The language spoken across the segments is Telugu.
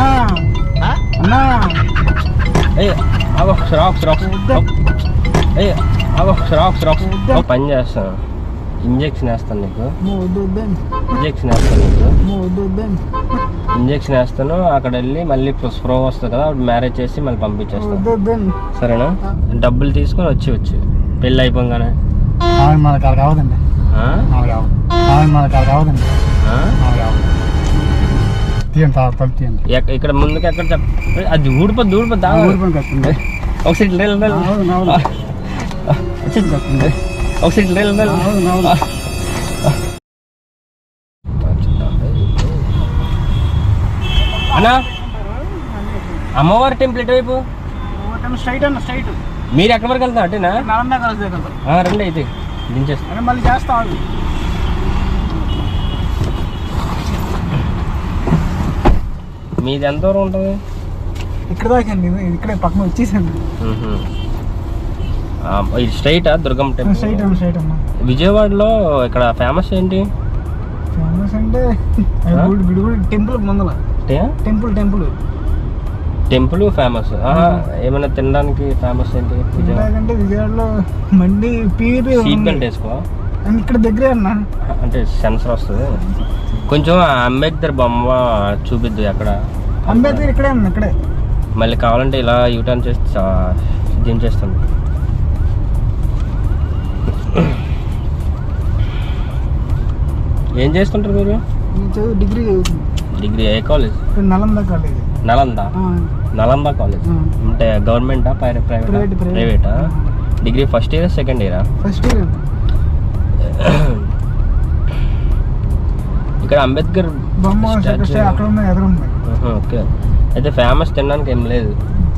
అన్నా. అన్నా. ఏ ఆగో రాక్స్ రాక్స్ ఏ ఆగో రాక్స్ రాక్స్ ఒక పని చేస్తాను ఇంజెక్షన్ వేస్తాను నీకు. ఇంజెక్షన్ వేస్తాను నీకు. ఇంజెక్షన్ వేస్తాను. అక్కడ వెళ్ళి మళ్ళీ స్ప్రో వస్తుంది కదా మ్యారేజ్ చేసి మళ్ళీ పంపించేస్తాను. సరేనా? డబ్బులు తీసుకొని వచ్చి వచ్చి. పెళ్ళి అయిపోగానే. ఆమె మన కాడ కావదండి. ఆ? ఆమె కావదు ఆమె మన కాడ కావదండి. తీయండి తీయండి ఇక్కడ ముందుకు ఎక్కడ అది ఊడిపోద్ది ఊడిపోద్ది కట్టింది ఒకసారి ఇట్లా కట్టింది ఒకసారి ఇట్లా అన్నా అమ్మవారి టెంపుల్ ఎటువైపు? స్ట్రైట్ అన్న స్ట్రైట్. మీరు ఎక్కడి వరకు వెళ్తారు అటేనా? రండి అయితే. మళ్ళీ చేస్తా మీది ఎంత దూరం ఉంటుంది? ఇక్కడ దాకా ఇది ఇక్కడే పక్కన వచ్చేసాను. ఇది స్ట్రైటా స్ట్రైట్ టెంపుల్? అన్న స్ట్రైట్ అన్న విజయవాడలో ఇక్కడ ఫేమస్ ఏంటి? ఫేమస్ అంటే? గుడి గుడి టెంపుల్ ముందల. అంటే టెంపుల్ టెంపుల్. Temple famous. ఏమైనా తినడానికి ఫేమస్ ఏంటి విజయవాడ? ఎందుకంటే విజయవాడలో మండి పీరు సీట్ బెల్ట్ వేసుకో ఇక్కడ దగ్గరే అన్న. అంటే సెన్సర్ వస్తుంది. కొంచెం అంబేద్కర్ బొమ్మ చూపిద్దు అక్కడ. అంబేద్కర్ ఇక్కడే అన్న ఇక్కడే. మళ్ళీ కావాలంటే ఇలా యూటర్న్ చేసి చా- దించేస్తాను ఏం చేస్తుంటారు మీరు? డిగ్రీ డిగ్రీ ఏ college? Nalanda college. Nalanda? Nalanda college. అంటే గవర్నమెంటా private? Private degree first year second ఇయరా? First year. ఇక్కడ అంబేద్కర్ బొమ్మ అక్కడ ఉన్నాయి ఎదురు ఉన్నాయి ఆహా, ఓకే. అయితే ఫేమస్ తినడానికి ఏం లేదు.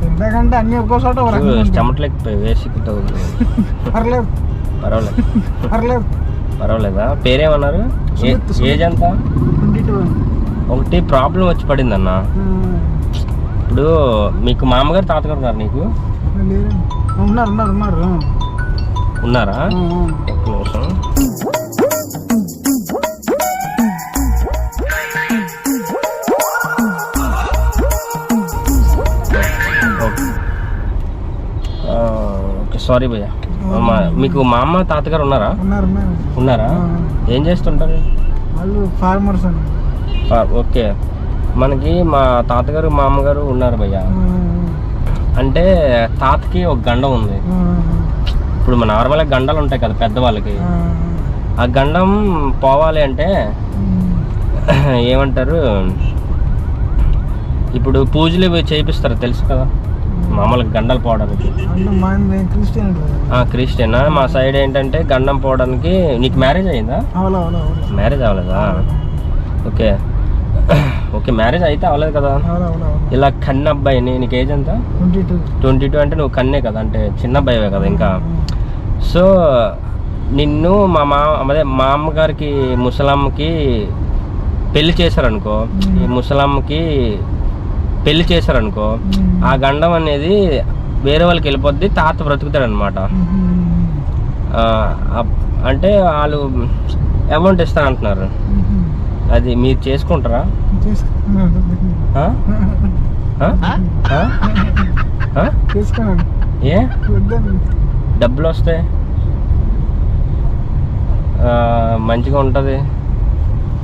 ఎందుకంటే అన్ని ఒక్కో చోట ఒక. చెమటలేకపోయి వేసికుతావు పర్లేదు. పర్వాలేదు. పర్లేదు. పర్వాలేదా? పేరేమన్నారు. ఏజ్ ఎంత? ఒకటి ప్రాబ్లం వచ్చి పడింది అన్న ఇప్పుడు మీకు మామగారు తాతగారు ఉన్నారు నీకు? ఉన్నారు ఉన్నారు. ఒక్క నిమిషం. సారీ భయ్య. మీకు మా అమ్మ తాతగారు ఉన్నారా? ఉన్నారు. ఏం చేస్తుంటారు? వాళ్ళు ఫార్మర్స్ ఓకే. మనకి మా తాతగారు మా అమ్మగారు ఉన్నారు భయ్య. అంటే తాతకి ఒక గండం ఉంది. ఇప్పుడు మన నార్మల్గా గండాలు ఉంటాయి కదా పెద్దవాళ్ళకి. ఆ గండం పోవాలి అంటే ఏమంటారు? ఇప్పుడు పూజలు చేయిస్తారు తెలుసు కదా? మామూలుగా గండాలు పోవడానికి క్రిస్టియన్ మా సైడ్ ఏంటంటే గండం పోవడానికి నీకు మ్యారేజ్ అయిందా? మ్యారేజ్ అవ్వలేదా? ఓకే. ఓకే మ్యారేజ్ అయితే అవ్వలేదు కదా? ఇలా కన్న అబ్బాయిని నీకు ఏజ్ ఎంత? ట్వంటీ టూ ట్వంటీ టూ అంటే నువ్వు కన్నే కదా అంటే చిన్న అబ్బాయివే కదా ఇంకా. సో నిన్ను మా మా అదే మా అమ్మగారికి ముసలమ్మకి పెళ్ళి చేశారనుకో ఈ ముసలమ్మకి పెళ్ళి చేశారనుకో ఆ గండం అనేది వేరే వాళ్ళకి వెళ్ళిపోద్ది తాత బ్రతుకుతాడు అనమాట అంటే వాళ్ళు అమౌంట్ ఇస్తానంటున్నారు. అది మీరు చేసుకుంటారా? ఏ? డబ్బులు వస్తాయి మంచిగా ఉంటుంది.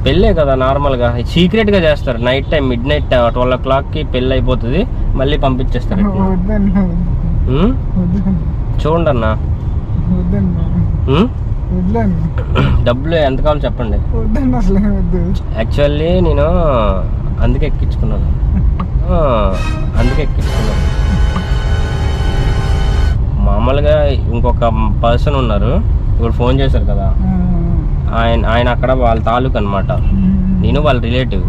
పెళ్ళే కదా నార్మల్గా. సీక్రెట్గా చేస్తారు. Night time mid night twelve ఓ క్లాక్కి పెళ్ళి అయిపోతుంది మళ్ళీ పంపించేస్తారు చూడండి అన్న డబ్బులు ఎంత కావాలో చెప్పండి. యాక్చువల్లీ నేను అందుకే ఎక్కించుకున్నాను. అందుకే ఎక్కించుకున్నాను. మామూలుగా ఇంకొక పర్సన్ ఉన్నారు. ఇప్పుడు ఫోన్ చేశారు కదా. ఆయన ఆయన అక్కడ వాళ్ళ తాలూకు అనమాట నేను వాళ్ళ రిలేటివ్.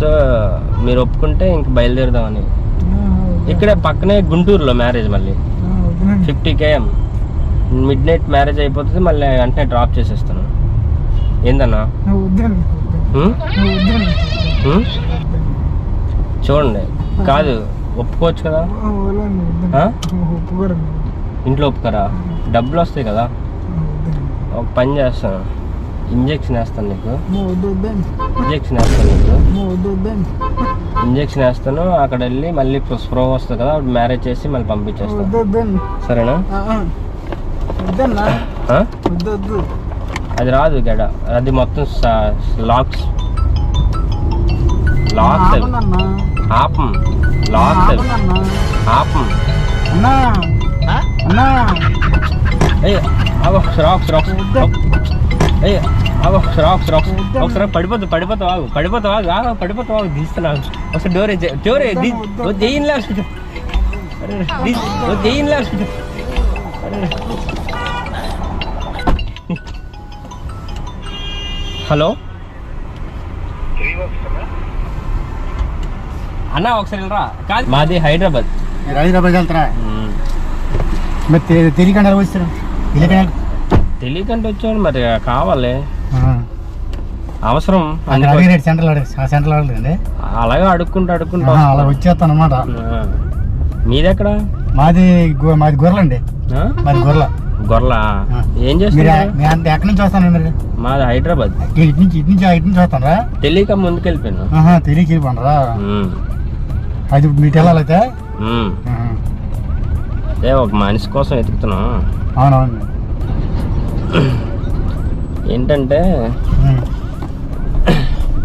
సో మీరు ఒప్పుకుంటే ఇంక బయలుదేరుదామని. ఇక్కడే పక్కనే గుంటూరులో మ్యారేజ్ మళ్ళీ. Fifty KM. Mid night marriage అయిపోతుంది మళ్ళీ వెంటనే డ్రాప్ చేసేస్తాను. ఏందన్నా? చూడండి. కాదు ఒప్పుకోవచ్చు కదా? ఇంట్లో ఒప్పుకరా? డబ్బులు వస్తాయి కదా? ఒక పని చేస్తాను. ఇంజెక్షన్ వేస్తాను నీకు. ఇంజెక్షన్ వేస్తాను నీకు. ఇంజెక్షన్ వేస్తాను. అక్కడ వెళ్ళి మళ్ళీ స్ప్రో వస్తుంది కదా అప్పుడు మ్యారేజ్ చేసి మళ్ళీ పంపించేస్తాను. సరేనా? అది రాదు గడ. అది మొత్తం లాక్స్. లాక్స్ ఆపం. లాక్స్ ఆపం. అన్నా. అన్నా. ఒకసారి ఆగు, ఒకసారి ఆగు ఒకసారి ఆగు, ఒకసారి. ఒకసారి పడిపోతు పడిపోతావు ఆగు. పడిపోతావు ఆగు ఆగు పడిపోతావు ఆగు. తీస్తున్నావు ఒకసారి డోర్ డోర్ దేనిలా దేనిలా హలో? అన్న ఒకసారి రా కాదు. మాది హైదరాబాద్. హైదరాబాద్ వెళ్తారా. మరి తె- తెలియకుండా వస్తారు తెలియకంటే వచ్చాడు మరి కావాలి. అవసరం. సెంటర్లో సెంటర్లో అడగండి అలాగే అడుక్కుంటూ అడుక్కుంటూ అలా వచ్చేస్తాను అనమాట. మీదెక్కడ? మాది మాది గొర్రెలండి? మాది గొర్రెల గొర్రెల? ఆ. ఏం అంత ఎక్కడి నుంచి వస్తాను మీరు? మాది హైదరాబాద్. ఇటు నుంచి ఇటు నుంచి ఇటు నుంచి వస్తానరా. తెలియక ముందుకెళ్ళిపోయాను. ఆహా తెలియక వెళ్ళిపోనరా. అది మీకు వెళ్ళాలైతే. అదే ఒక మనిషి కోసం వెతుకుతున్నాం అవునవును. ఏంటంటే.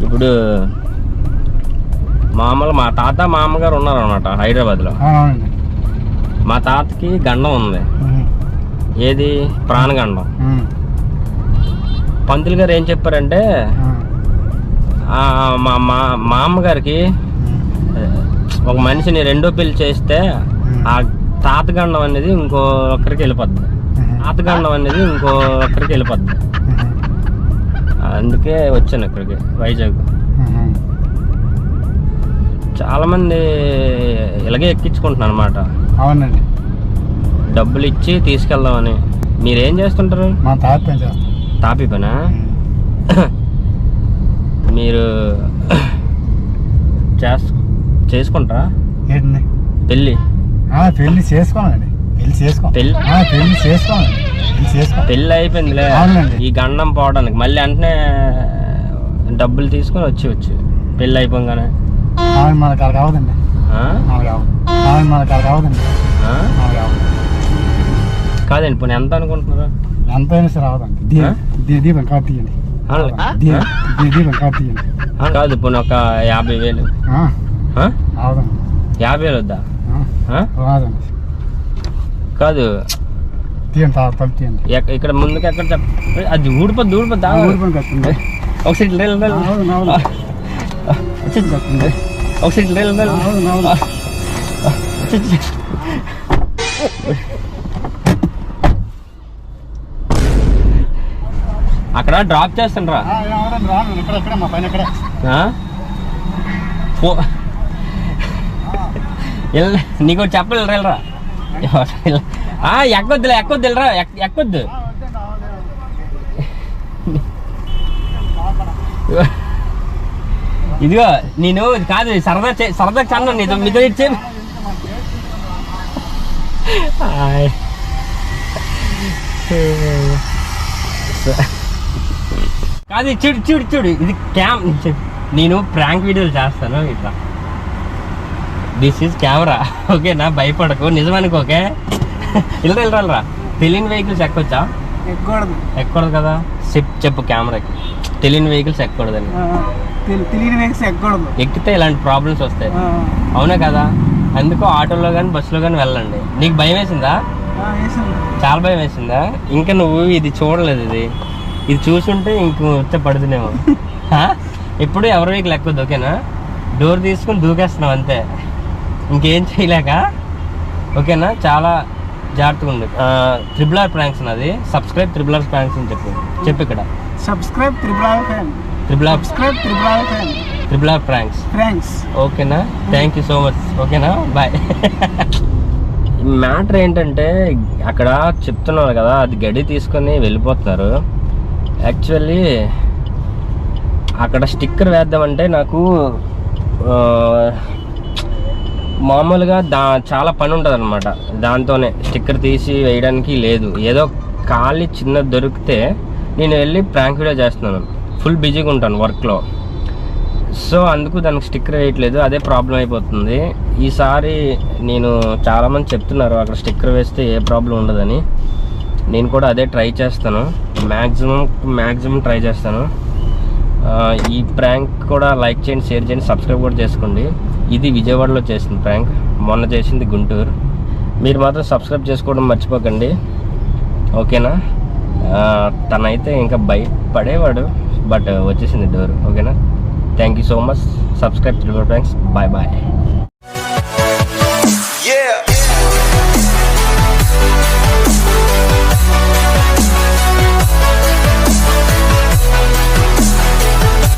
ఇప్పుడు మామూలు మా తాత మా అమ్మగారు ఉన్నారు అనమాట హైదరాబాద్లో మా తాతకి గండం ఉంది. ఏది? ప్రాణగండం. పంతులు గారు ఏం చెప్పారంటే మా మా అమ్మగారికి. ఒక మనిషిని రెండో పెళ్ళి చేస్తే ఆ తాతగండం అనేది ఇంకో ఒక్కరికి వెళ్ళిపోద్ది. తాతగండం అనేది ఇంకో ఒక్కరికి వెళ్ళిపోద్ది. అందుకే వచ్చాను ఇక్కడికి వైజాగ్. ఉమ్. చాలా మంది ఇలాగే ఎక్కించుకుంటున్నాను అనమాట అవునండి. డబ్బులు ఇచ్చి తీసుకెళ్దామని. మీరేం చేస్తుంటారు? మా తాత పని చేస్తాం తాపి పనా? మీరు చేస్ చేసుకుంటారా? పెళ్ళి. పెళ్ళి చేసుకోనండి పెళ్ళి చేసుకో. పెళ్ళి ఆ, పెళ్ళి చేసుకోనండి పెళ్ళి చేసుకో. పెళ్ళి అయిపోయిందిలే. అవునండి. ఈ గండం పోవడానికి. మళ్ళీ వెంటనే డబ్బులు తీసుకొని వచ్చి వచ్చి. పెళ్ళి అయిపోగానే. ఆమె మనకు అలా కావదండి. ఆ? ఆమె కావదు. ఆమె మనకు అలా కావదండి. ఆ? ఆమె కావదు. కాదండి పోనీ ఎంత అనుకుంటున్నారు? ఎంతైనా సరే అవదండి దీ ఆ? దీ- దీపం కాపు తీయండి. అవును. దీపం ఆ, కాదు పోనీ ఒక యాభై వేలు. ఆ, ఆ? అవదండి యాభై వేలు వద్దా? రాదండి కాదు. తీయండి తీయండి. ఇక్కడ ముందుకు ఎక్కడ అది ఊడిపోద్ది ఊడిపోద్ది కట్టింది ఒకసారి ఇట్లా రేలు, రేలు. అవును అవును వచ్చి, ఒకసారి. అక్కడ డ్రాప్ చేస్తుండ్రా. ఇక్కడ ఇక్కడ మా పైన ఇక్కడ. ఆ? నీకు ఒకటి చెప్పలు వెళ్ళరా ఆ, ఎక్కొద్దులే ఎక్కొద్దు వెళ్ళరా ఎక్కొద్దు. ఇదిగో నేను కాదు సరదా చే- సరదా చన్న నీతో మీతో ఇచ్చే కాదు చూడు చూడు చూడు ఇది క్యామ్ నేను ప్రాంక్ వీడియోలు చేస్తాను ఇట్లా. దిస్ ఈజ్ కెమెరా ఓకేనా భయపడకు. నిజమనుకో ఓకే ఇలా వెళ్ళరా తెలియని వెహికల్స్ ఎక్కొచ్చా? ఎక్కకూడదు. ఎక్కకూడదు కదా? చెప్ చెప్పు కెమెరాకి తెలియని వెహికల్స్ ఎక్కకూడదని. తెలియని వేసి ఎక్కకూడదు. ఎక్కితే ఇలాంటి ప్రాబ్లమ్స్ వస్తాయి. అవునా కదా? అందుకు ఆటోలో కానీ బస్సులో కానీ వెళ్ళండి. నీకు భయం వేసిందా. చాలా భయం వేసిందా? ఇంకా నువ్వు ఇది చూడలేదు ఇది. ఇది చూసుంటే ఇంక వచ్చే పడుతునేమో హా? ఎప్పుడు ఎవరి వీక్ లెక్కొద్దు ఓకేనా డోర్ తీసుకుని దూకేస్తున్నావు అంతే. ఇంకేం చేయలేక? ఓకేనా? చాలా జాగ్రత్తగా ఉండు. త్రిబుల్ ఆర్ ప్రాంక్స్ నాది. సబ్స్క్రైబ్ త్రిబుల్ ఆర్ ప్రాంక్స్ అని చెప్పు. చెప్పు ఇక్కడ. Subscribe triple R fan triple R subscribe triple R fan triple R pranks pranks ఓకేనా? థ్యాంక్ యూ సో మచ్ ఓకేనా? బాయ్ మ్యాటర్ ఏంటంటే అక్కడ చెప్తున్నారు కదా అది గడి తీసుకొని వెళ్ళిపోతున్నారు. యాక్చువల్లీ అక్కడ స్టిక్కర్ వేద్దామంటే నాకు మామూలుగా దా చాలా పని ఉంటుంది అనమాట దాంతోనే స్టిక్కర్ తీసి వేయడానికి లేదు. ఏదో ఖాళీ చిన్నది దొరికితే నేను వెళ్ళి ప్రాంక్ వీడియో చేస్తున్నాను. ఫుల్ బిజీగా ఉంటాను వర్క్లో. సో అందుకు దానికి స్టిక్కర్ వేయట్లేదు. అదే ప్రాబ్లం అయిపోతుంది. ఈసారి నేను చాలామంది చెప్తున్నారు అక్కడ స్టిక్కర్ వేస్తే ఏ ప్రాబ్లం ఉండదని. నేను కూడా అదే ట్రై చేస్తాను. మ్యాక్సిమం మ్యాక్సిమం ట్రై చేస్తాను. ఈ ప్రాంక్ కూడా లైక్ చేయండి షేర్ చేయండి సబ్స్క్రైబ్ కూడా చేసుకోండి. ఇది విజయవాడలో చేసిన ప్రాంక్ మొన్న చేసింది గుంటూరు. మీరు మాత్రం సబ్స్క్రైబ్ చేసుకోవడం మర్చిపోకండి. ఓకేనా? తనైతే ఇంకా భయపడేవాడు బట్ వచ్చేసింది డోర్ ఓకేనా? Thank you so much subscribe friends bye bye